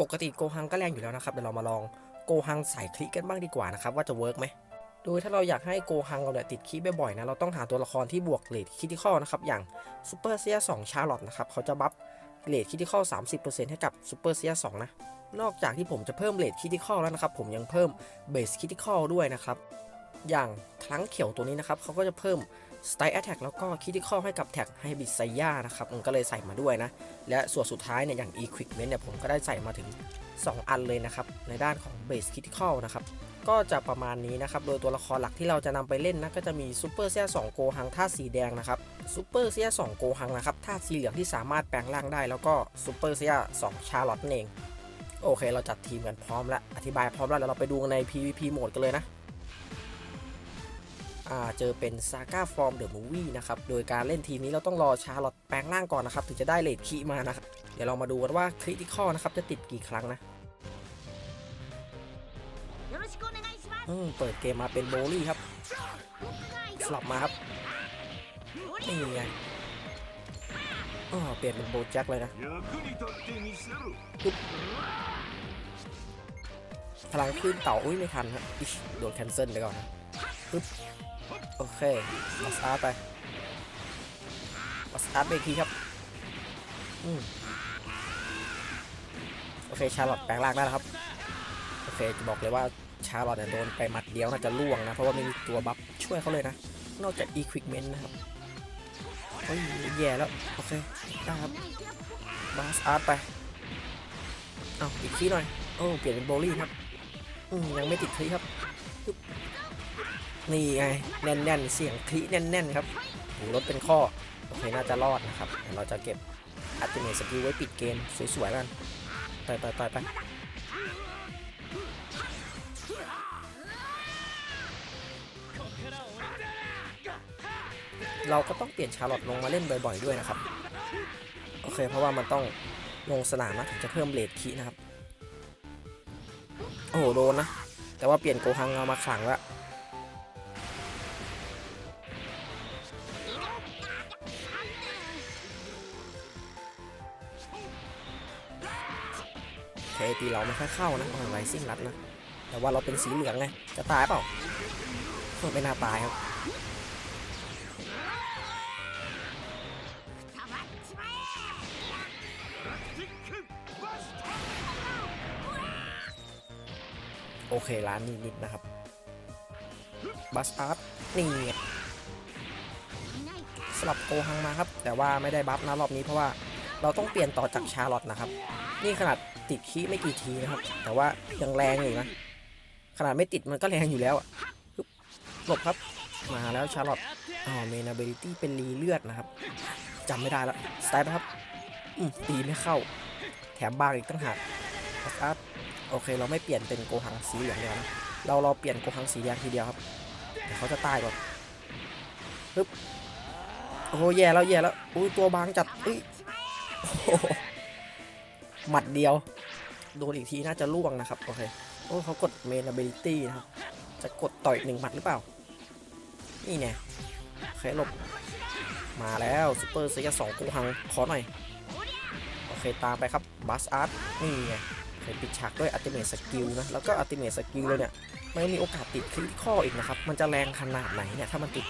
ปกติโกฮังก็แรงอยู่แล้วนะครับเดี๋ยวเรามาลองโกฮังใส่คลิกกันบ้างดีกว่านะครับว่าจะเวิร์กไหมโดยถ้าเราอยากให้โกฮังเราเนี่ยติดคลิบ่อยๆนะเราต้องหาตัวละครที่บวกเลทคิติคอลนะครับอย่างซูเปอร์เซีย2ชาร์ลอตนะครับเขาจะบัฟเลทคิติคอล30%ให้กับซูเปอร์เซีย2นะนอกจากที่ผมจะเพิ่มเลทคิติคอลแล้วนะครับผมยังเพิ่มเบสคิติคอลด้วยนะครับอย่างครั้งเขียวตัวนี้นะครับเขาก็จะเพิ่ม สไตล์แอตแทกแล้วก็คิติคอให้กับแท็กไฮบิสไซย่านะครับผมก็เลยใส่มาด้วยนะ และส่วนสุดท้ายเนี่ยอย่าง Equipment เนี่ยผมก็ได้ใส่มาถึง 2 อันเลยนะครับ ในด้านของ Base Critical นะครับ ก็จะประมาณนี้นะครับ โดยตัวละครหลักที่เราจะนำไปเล่นนะ ก็จะมีซูเปอร์เซีย2โกหังธาสีแดงนะครับซูเปอร์เซีย2โกหังนะครับธาสีเหลืองที่สามารถแปลงร่างได้ แล้วก็ซูเปอร์เซีย2ชาร์ลอตนั่นเองโอเค เราจัดทีมกันพร้อมแล้วอธิบายพร้อมแล้วเดี๋ยวเราไปดูใน PVP โหมดกันเลยนะ เจอเป็นซาก้าฟอร์มเดอะมูวี่นะครับ โดยการเล่นทีมนี้เราต้องรอชาร์ลอตแปลงร่างก่อนนะครับ ถึงจะได้เลดคีมานะครับ เดี๋ยวเรามาดูกันว่าคริติคอนะครับ จะติดกี่ครั้งนะเปิดเกมมาเป็นโบลี่ครับ สลับมาครับ นี่ไงเปลี่ยนเป็นโบแจ็คเลยนะพลังขึ้นเต่าอุ้ยไม่ทันครับโดนแคนเซิลไปก่อนนะ ปึ๊บโอเคบัสอาร์ตไปบัสอาร์ตไปอีกทีครับอืมโอเคชาร์ลอตแปลงร่างได้แล้วครับโอเคจะบอกเลยว่าชาร์ลอตเนี่ยโดนไปหมัดเดียวน่าจะล่วงนะเพราะว่าไม่มีตัวบัฟช่วยเขาเลยนะ นอกจาก Equipment นะครับเฮ้ยแย่แล้วโอเคได้ครับบัสอาร์ตไปเอาอีกทีหน่อยโอ้เปลี่ยนเป็นโบลี่ครับอืมยังไม่ติดคลิครับ นี่ไงแน่นๆ เสียงคลิแน่นๆ ครับโหรถเป็นข้อ โอเค น่าจะรอดนะครับเดี๋ยวเราจะเก็บอัติเมทสกิลไว้ปิดเกม สวยๆกันไปไปไปไปเราก็ต้องเปลี่ยนชาร์ลอตลงมาเล่นบ่อยๆด้วยนะครับ โอเค เพราะว่ามันต้องลงสนามนะถึงจะเพิ่มเลทคีนะครับ โอ้โหโดนนะ แต่ว่าเปลี่ยนโกฮังเอามาขังละ เคตีเราไม่ค่อยเข้านะโอ้ไรซิ่งรัดนะ แต่ว่าเราเป็นสีเหลืองไง จะตายเปล่าไม่น่าตายครับโอเคร้านนี้นิดนะครับ บัสอาร์ตนี่สลับโกฮังมาครับ แต่ว่าไม่ได้บัฟนะรอบนี้เพราะว่า เราต้องเปลี่ยนต่อจากชาร์ลอตนะครับ นี่ขนาดติดคีย์ไม่กี่ทีนะครับ แต่ว่ายังแรงอยู่นะ ขนาดไม่ติดมันก็แรงอยู่แล้วอะปึ๊บหลบครับ มาแล้วชาร์ลอตอ๋อเมนาเบลิตี้เป็นรีเลือดนะครับจำไม่ได้แล้วสไตล์ไปครับตีไม่เข้า แถมบางอีกตั้งหากบัสอาร์ตโอเค เราไม่เปลี่ยนเป็นโกหังสีเหลืองเลยวนะ เราเราเปลี่ยนโกหังสีแดงทีเดียวครับเดี๋ยวเขาจะตายก่อนปึ๊บโอ้แย่แล้วแย่แล้ว อุ้ยตัวบางจัดอุ้ย หมัดเดียว โดนอีกทีน่าจะล่วงนะครับ โอเค โอ้เขากดเมน a เบลิตี้นะครับ จะกดต่อยหนึ่งหมัดหรือเปล่า นี่ไงโอเคหลบ มาแล้วซูเปอร์เซียสองโกหัง ขอหน่อย โอเค ตามไปครับบัสอาร์ตนี่ไงเคยปิดฉากด้วยอัติเม e สกิลนะ แล้วก็อัติเม e สกิลเลยเนี่ย ไม่มีโอกาสติดคริติคออีกนะครับ มันจะแรงขนาดไหนเนี่ย ถ้ามันติด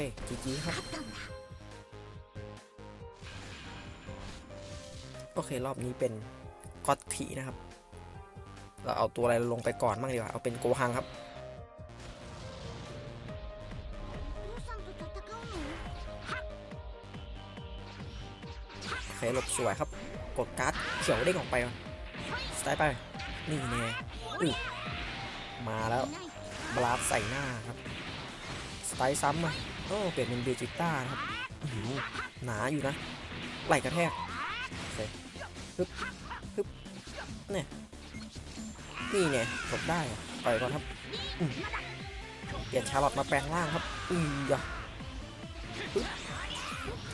เคจีจีครับ โอเค รอบนี้เป็นก็อตถีนะครับ เราเอาตัวอะไรลงไปก่อนบ้างดีกว่า เอาเป็นโกฮังครับ โอเค หลบสวยครับ กดการ์ดเขียวเด้งออกไปสไตล์ไป นี่แน่ยมาแล้ว บลาฟใส่หน้าครับ สไตล์ซ้ำอะ โอ้เปลี่ยนเป็นเบจิต้านะครับอื้อหือหนาอยู่นะไหลกระแทกโอเคฮึบฮึบเนี่ยนี่เนี่ยหลบได้อะปล่อยก่อนครับเปลี่ยนชาลอตมาแปลงร่างครับอืออย่าฮึบ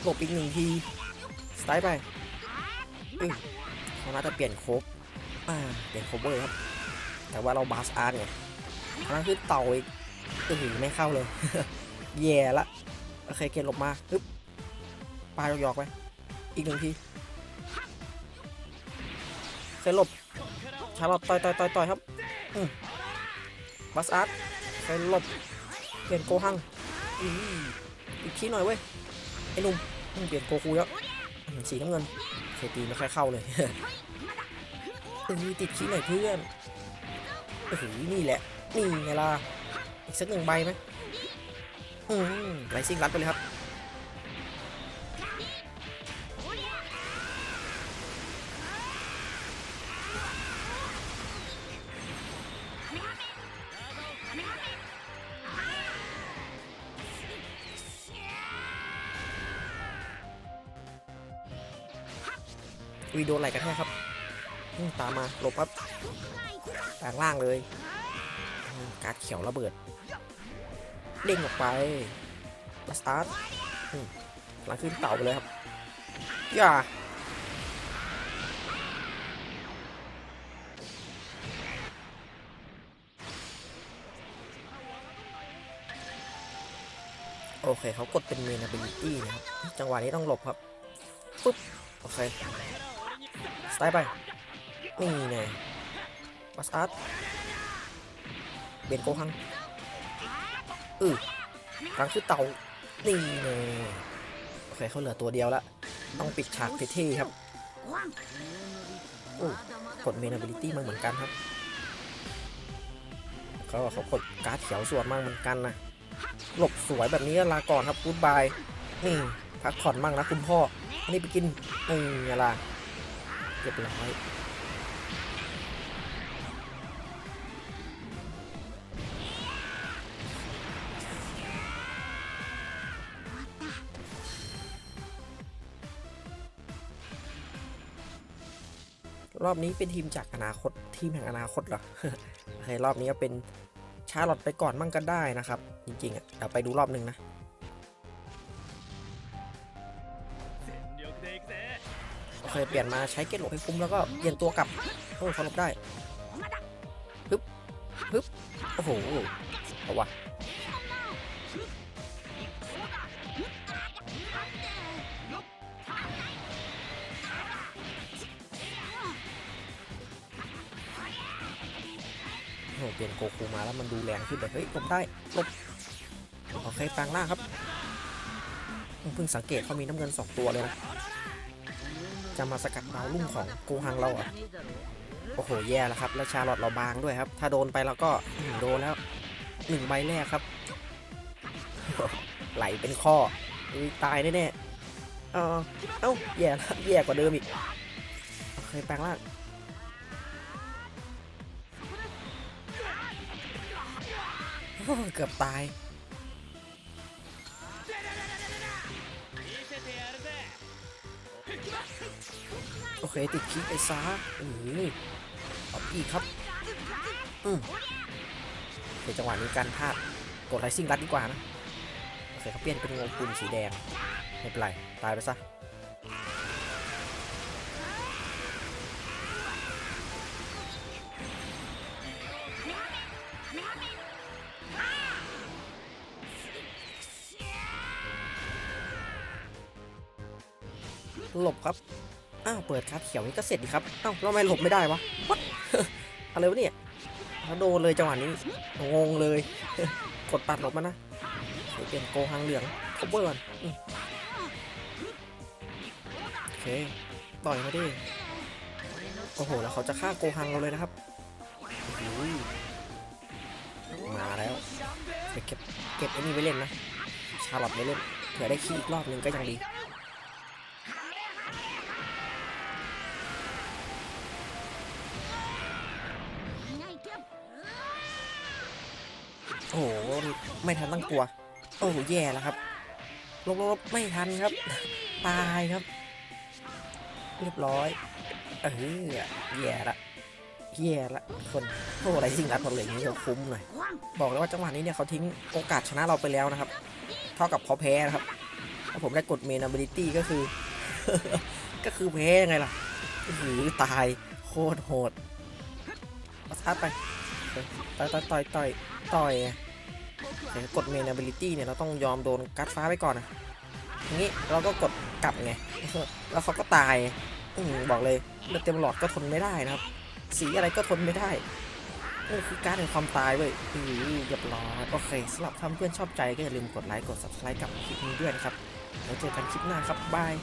หลบอีกหนึ่งทีสไตล์ไปอือเขาน่าจะเปลี่ยนโคบอ่าเปลี่ยนโคเวอร์ครับ แต่ว่าเราบาสอาร์ตไงอันนั้นคือเต่าอีกโอ้โหไม่เข้าเลย แย่ละ โอเค เกณฑ์หลบมาปึ๊บปลาหยอกไป อีกหนึ่งทีเคยหลบ ชาร์ลอตต่อยต่อยต่อยต่อยครับมบาสอาร์ตเคยหลบเปลี่ยนโกหังอีกทีหน่อยเว้ย ไอ้นุ่มเปลี่ยนโกคูแล้วอืมสีน้ำเงินเคยตีไม่ค่อยเข้าเลยเออติดขี้หน่อยเพื่อนโอ้โหนี่แหละ นี่ไงล่ะ อีกสักหนึ่งใบไหม ไรซิ่งรัดไปเลยครับ วีโดนอะไรกันแท้ครับ ตามมาหลบครับแปลงล่างเลย การเขียวระเบิด เด้งออกไปมาสตาร์ทหลังขึ้นเต่าไปเลยครับอย่าโอเคเขากดเป็นเมน ability นะครับ จังหวะนี้ต้องหลบครับ ปุ๊บ โอเค สไตล์ไป นี่แน่มาสตาร์ทเบนโกฮัง อือรังคือเต่านี่แน่โอเคเขาเหลือตัวเดียวละ ต้องปิดฉากเท่ๆครับอู้กดเมน ability มาเหมือนกันครับเขาเขากดการ์ดเขียวส่วนมากเหมือนกันนะหลบสวยแบบนี้ลาก่อนครับกูดบายนี่พักผ่อนมั่งนะคุณพ่อนี่ไปกินนี่อะไรเรียบร้อย รอบนี้เป็นทีมจากอนาคตทีมแห่งอนาคตเหรอโอเครอบนี้ก็เป็นชาร์ลอตไปก่อนมั่งก็ได้นะครับ จริงๆอะเดี๋ยวไปดูรอบหนึ่งนะโอเคเปลี่ยนมาใช้เกตหลบให้คุ้มแล้วก็เปลี่ยนตัวกลับโอ้เขาหลบได้ฮึบฮึบโอ้โหเอาวะ เปลี่ยนโกคูมาแล้วมันดูแรงขึ้นแบบเฮ้ยหลบได้ลบโอเคแปลงล่างครับเพิ่งสังเกตเขามีน้ำเงินสองตัวเลยนะ จะมาสกัดดาวรุ่งของกูฮังเราอะโอ้โหแย่แล้วครับ แล้วชาลอตเราบางด้วยครับ ถ้าโดนไปแล้วก็โดนแล้วหนึ่งใบแรกครับ ไหลเป็นข้อตายแน่ๆเออเอ้าแย่แล้วแย่กว่าเดิมอีกโอเคแปลงร่าง เกือบตาย โอเค ติดคิกไปซะอือเอาอีกครับ อืมเดี๋ยวจังหวะนี้การพลาดกดไรซิ่งรัดดีกว่านะ โอเคเขาเปลี่ยนเป็นงงปุ่มสีแดง ไม่เป็นไร ตายไปซะ หลบครับอ้าวเปิดคัดเขียวนี่ก็เสร็จดีครับอ้าวแล้วทำไมหลบไม่ได้วะ What? อะไรวะเนี่ยเขาโดนเลยจังหวะนี้งงเลย กดตัดหลบมานะเปลี่ยนโกหางเหลืองคบเบอร์ก่อนโอเคต่อยมาดิโอ้โหแล้วเขาจะฆ่าโกหังเราเลยนะครับมาแล้วเดี๋ยวเก็บเก็บไอ้นี่ไว้เล่นนะชาลอตไว้เล่นเผื่อได้ขี้อีกรอบนึงก็ยังดี โอ้โหไม่ทันตั้งตัว โอ้โหแย่แล้วครับลบลบไม่ทันครับ ตายครับ เรียบร้อยเออแย่ละแย่ละคนโอ้อะไรสิ่งรัดหมดเลยอย่างนี้เดี๋ยวคุ้มหน่อยบอกเลยว่าจังหวะนี้เนี่ยเขาทิ้งโอกาสชนะเราไปแล้วนะครับ เท่ากับเขาแพ้นะครับถ้าผมได้กดเมน ability ก็คือ ก็คือแพ้ยังไงล่ะหือตายโคตรโหดประทัดไป ต่อยต่อยต่อยต่อยต่อยแต่กดเมน ability เนี่ยเราต้องยอมโดนกัดฟ้าไปก่อนนะอย่างนี้เราก็กดกลับไง แล้วเขาก็ตายอืบอกเลยเลือดเต็มหลอดก็ทนไม่ได้นะครับ สีอะไรก็ทนไม่ได้นี่คือการแห่งความตายเว้ยอือเรียบร้อยโอเคสำหรับท่านเพื่อนชอบใจก็อย่าลืมกดไลค์กด subscribe กับคลิปนี้ด้วยนะครับ แล้วเจอกันคลิปหน้าครับบาย